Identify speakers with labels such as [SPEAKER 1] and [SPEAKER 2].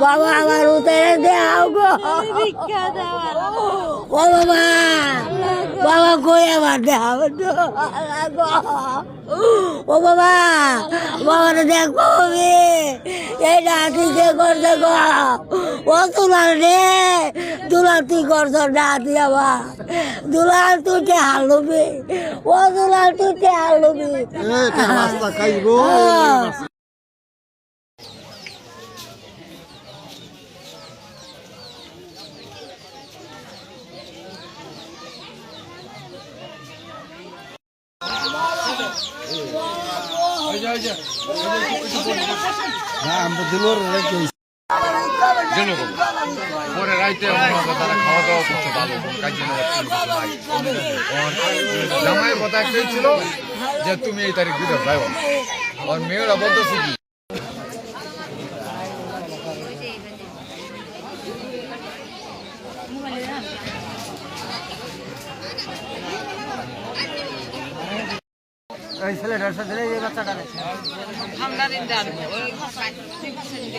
[SPEAKER 1] বাবা আমার উতরে দেও গো ও বাবা বাবা কই আমার দেও গো ও বাবা বাবারে দেখ বাবি এই নাতি কে করছে গো ও তুলার রে দুলাল তুই করছ নাতি আমার দুলাল তুই কে হালবি ও দুলাল তুই কে হালবি
[SPEAKER 2] পরে রাইতে তারা খাওয়া দাওয়া করছে ভালো জামাই কথা ছিল যে তুমি এই তারিখ দিতে যাও আর মেয়েরা বলতেছে কি
[SPEAKER 3] ওই ছেলেটার সাথে এই বাচ্চাটা
[SPEAKER 4] খামদানি ডালবো ওই ঠিক আছে যদি